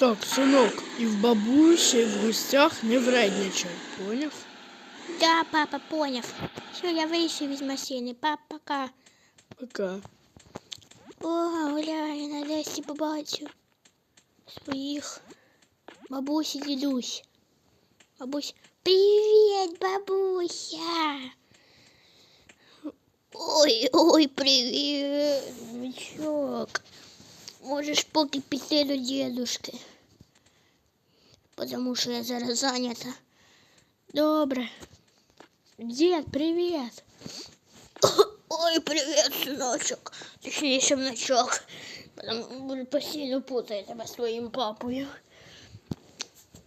Так, синок, і в бабусі, і в гостях не вредничай, поняв? Да, папа, понял. Все, я вийшов із машини. Папа, пока. Пока. О, гуля, я нарешті побачу своїх бабусь і дідусь. Бабусь. Привіт, бабуся. Ой, ой, привіт, внучок. Можеш поки піти до дідушки. Потому що я зараз зайнята. Добре. Дед, привет. Ой, привет, сыночек. Точніше, внучок. Потому постійно путаю тебе своїм папою.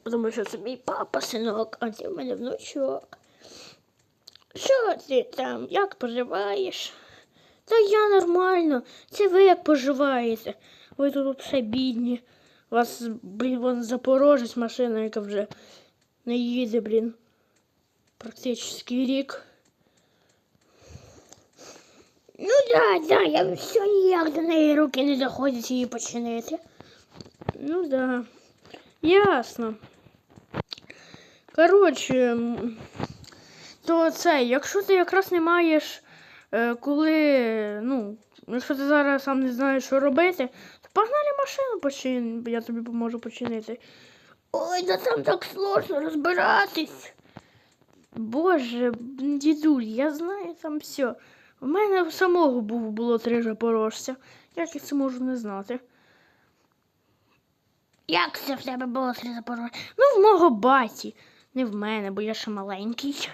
Тому що це мій папа, синок, а ти в мене внучок. Що ти там? Як поживаєш? Та я нормально. Це ви як поживаєте? Ви тут все бідні. У вас, блін, вон Запорожець машина, яка вже не їде, блін. Практично рік. Ну да, да, я все ніяк до неї руки не доходять її починити. Ну да. Ясно. Коротше, то це, якщо ти якраз не маєш, е, коли, ну, якщо ти зараз сам не знаєш, що робити, то погнали машину почин, я тобі поможу починити. Ой, да там так сложно розбиратись. Боже, дідуль, я знаю там все. У мене в самого був, було три запорожця. Як я це можу не знати? Як це в тебе було три запорожця? Ну, в мого баті. Не в мене, бо я ще маленький.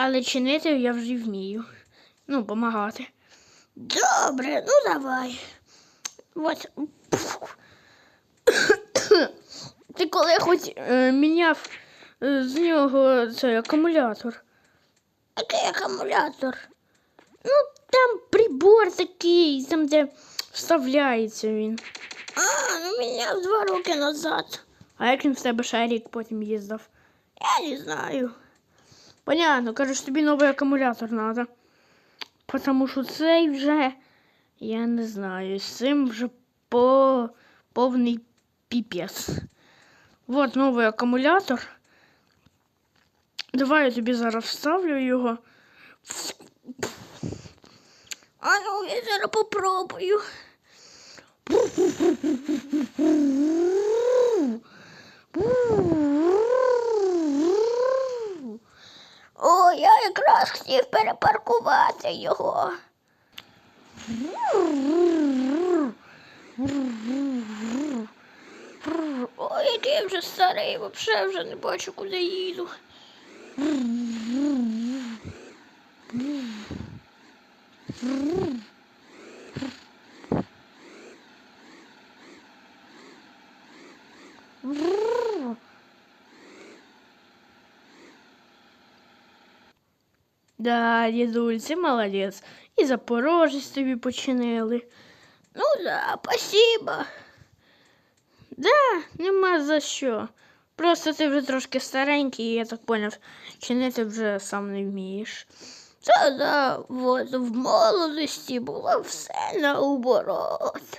Але чинити я вже вмію. Ну, помагати. Добре, ну давай. От. Ти коли хоч е, міняв е, з нього цей акумулятор? Який акумулятор? Ну, там прибор такий, там де вставляється він. А, ну міняв два роки назад. А як він в тебе ще рік потім їздив? Я не знаю. Понятно, кажеш, тобі новий акумулятор треба. Потому що цей вже, я не знаю, з цим вже по повний піпець. Вот новий акумулятор. Давай я тобі зараз вставлю його. А ну, я зараз попробую. Якраз хотів перепаркувати його. Ой, який вже старий, вообще вже не бачу, куди їду. Да, дідуль, ти молодець. І Запорожець тобі починили. Ну да, спасибо. Да, нема за що. Просто ти вже трошки старенький, і я так поняв, чинити вже сам не вмієш. Та да, от в молодості було все наоборот.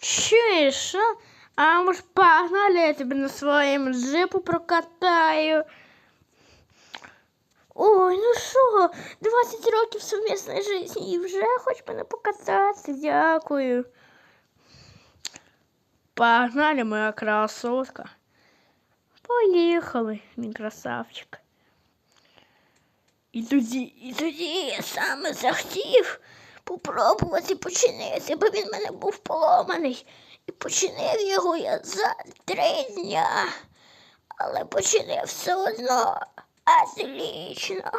Чуєш, а? А може погнали, я тебе на своєму джипу прокатаю. Ой, ну що, 20 років сумісної житті і вже хоч мене покатати, дякую. Погнали, моя красотка. Поїхали, мій красавчик. І тоді, і тоді я саме захотів попробувати починити, бо він мене був поломаний. І починив його я за три дня. Але починив все одно отлично.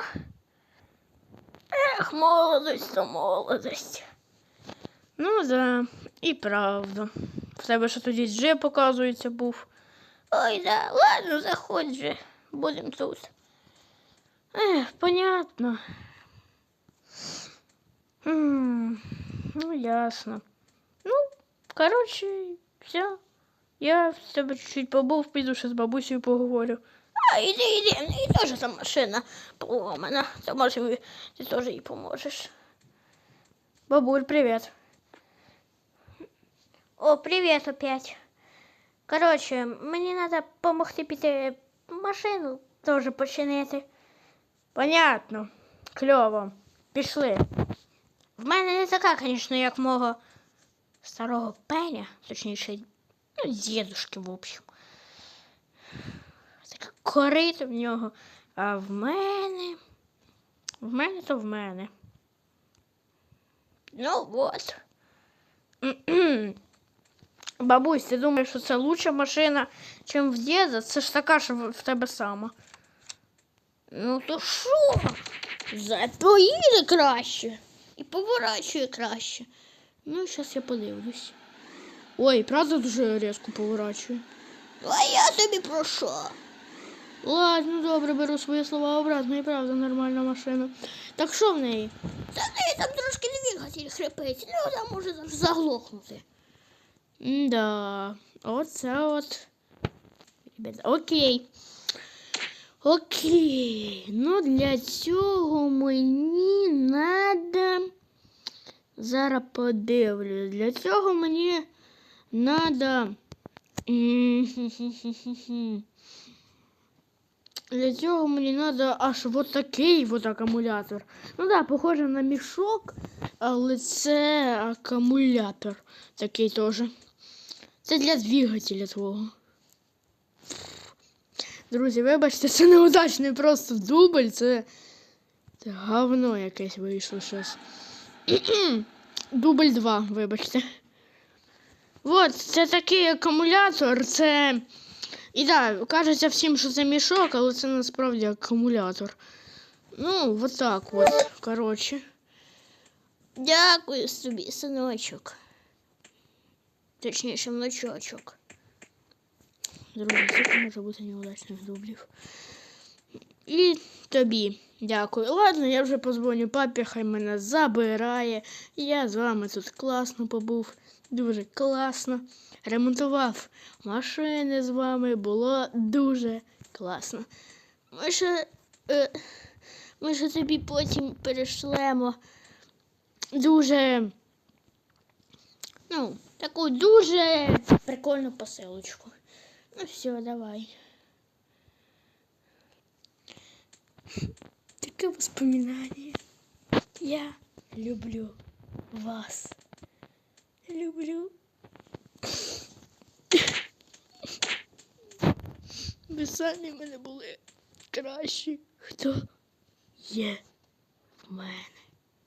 Ех, молодость то молодость. Ну да, і правда. В тебе що тоді джип, показується, був. Ой, да, ладно, заходь же, будемо тут. Ех, понятно. М, Ну, ясно. Ну, коротше, все. Я в тебе чуть-чуть побув, піду ще з бабусею поговорю. А, іди, іди, в неї теж там машина поломана. То може ви- ти теж їй поможеш. Бабуль, привіт. О, привет опять. Короче, мені треба допомогти піти машину теж починити. Понятно. Кльово. Пішли. В мене не така, звісно, як мого старого пеня, точніше, ну, дідушки, в общем. Така корита в нього. А в мене. В мене то в мене. Ну от. Бабусь, ти думаєш, що це лучша машина, ніж в діда? Це ж така ж в в тебе сама. Ну то що? Зато їде краще. І поворачує краще. Ну, зараз я подивлюсь. Ой, правда дуже різко поворачує. А я тобі про що? Ладно, добре, беру свої слова обратно, і правда нормальна машина. Так що в неї? Та неї там трошки двигатель хрипить, ну там може заглохнути. Да, оце от. Ребята, окей. Окей. Ну, для цього мені надо. Зараз подивлюсь. Для цього мені надо. Для цього мені надо аж вот такий вот акумулятор. Ну да, похоже на мішок, але це акумулятор такий теж. Це для двигателя твого. Друзі, вибачте, це неудачний просто дубль, це, це говно якесь вийшло щось. Дубль 2, вибачте. От, це такий акумулятор, це. І так, кажеться всім, що це мішок, але це насправді акумулятор. Ну, от так от, коротше. Дякую собі, синочок. Точніше, внучочок. Друзі, це може бути неудачних дублів. І тобі дякую. Ладно, я вже позвоню папі, хай мене забирає. Я з вами тут класно побув. Дуже класно. Ремонтував машини з вами. Було дуже класно. Ми ще, е, ми ще тобі потім перешлемо Дуже. ну, таку дуже прикольну посилочку. Ну все, давай. Таке воспоминание. Я люблю вас. Люблю. Ви самі мене були кращі, хто є в мене.